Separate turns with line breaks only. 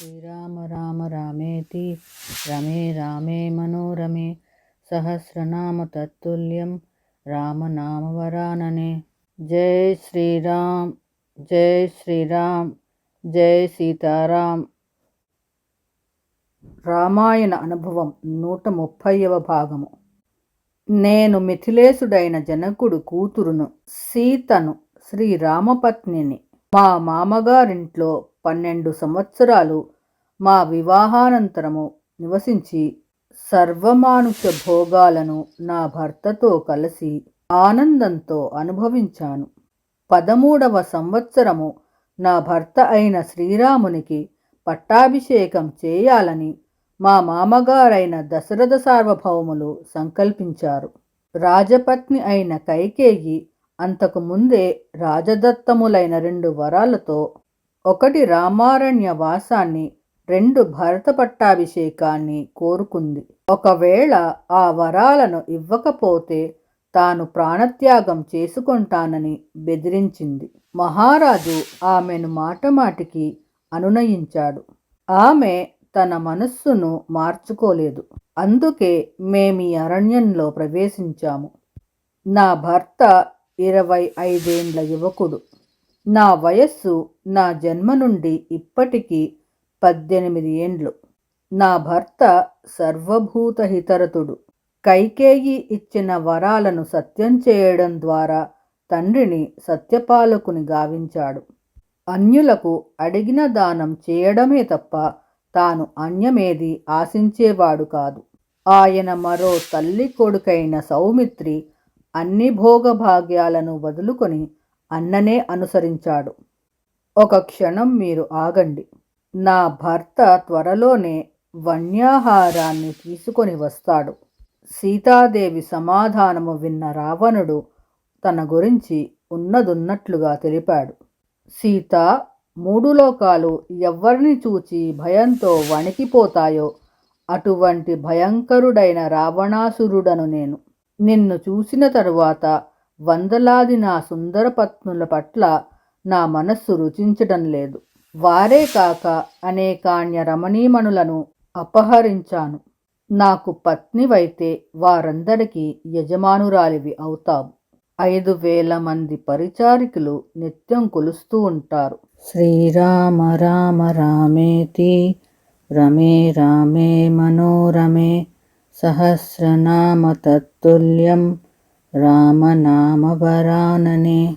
శ్రీరామ రామ రామేతి రమే రామే మనోరమే సహస్రనామ తత్తుల్యం రామనామవరాననే జై శ్రీరామ్ జై శ్రీరామ్ జై సీతారాం రామాయణ అనుభవం నూట ముప్పైవ భాగము. నేను మిథిలేశుడైన జనకుడు కూతురును సీతను శ్రీరామపత్నిని మా మామగారింట్లో పన్నెండు సంవత్సరాలు మా వివాహానంతరము నివసించి సర్వమానుష భోగాలను నా భర్తతో కలిసి ఆనందంతో అనుభవించాను. పదమూడవ సంవత్సరము నా భర్త అయిన శ్రీరామునికి పట్టాభిషేకం చేయాలని మా మామగారైన దశరథ సార్వభౌములు సంకల్పించారు. రాజపత్ని అయిన కైకేయి అంతకు ముందే రాజదత్తములైన రెండు వరాలతో ఒకటి రామారణ్య వాసాన్ని రెండు భరత పట్టాభిషేకాన్ని కోరుకుంది. ఒకవేళ ఆ వరాలను ఇవ్వకపోతే తాను ప్రాణత్యాగం చేసుకుంటానని బెదిరించింది. మహారాజు ఆమెను మాటమాటికి అనునయించాడు. ఆమె తన మనస్సును మార్చుకోలేదు. అందుకే మేమీ అరణ్యంలో ప్రవేశించాము. నా భర్త ఇరవై ఐదేండ్ల యువకుడు. నా వయస్సు నా జన్మ నుండి ఇప్పటికీ పద్దెనిమిది ఏండ్లు. నా భర్త సర్వభూతహితరతుడు. కైకేయి ఇచ్చిన వరాలను సత్యం చేయడం ద్వారా తండ్రిని సత్యపాలకుని గావించాడు. అన్యులకు అడిగిన దానం చేయడమే తప్ప తాను అన్యమేది ఆశించేవాడు కాదు. ఆయన మరో తల్లి కొడుకైన సౌమిత్రి అన్ని భోగభాగ్యాలను వదులుకొని అన్ననే అనుసరించాడు. ఒక క్షణం మీరు ఆగండి. నా భర్త త్వరలోనే వన్యాహారాన్ని తీసుకొని వస్తాడు. సీతాదేవి సమాధానము విన్న రావణుడు తన గురించి ఉన్నదున్నట్లుగా తెలిపాడు. సీత మూడు లోకాలు ఎవరిని చూచి భయంతో వణికిపోతాయో? అటువంటి భయంకరుడైన రావణాసురుడను నేను. నిన్ను చూసిన తరువాత వందలాది నా సుందరపత్నుల పట్ల నా మనస్సు రుచించడం లేదు. వారే కాక అనేకాన్య రమణీమణులను అపహరించాను. నాకు పత్నివైతే వారందరికీ యజమానురాలివి అవుతావు. ఐదు వేల మంది పరిచారికులు నిత్యం కొలుస్తూ ఉంటారు. శ్రీరామ రామ రామేతి రమే రామే మనోరమే సహస్రనామ తత్తుల్యం రామనామవరాననే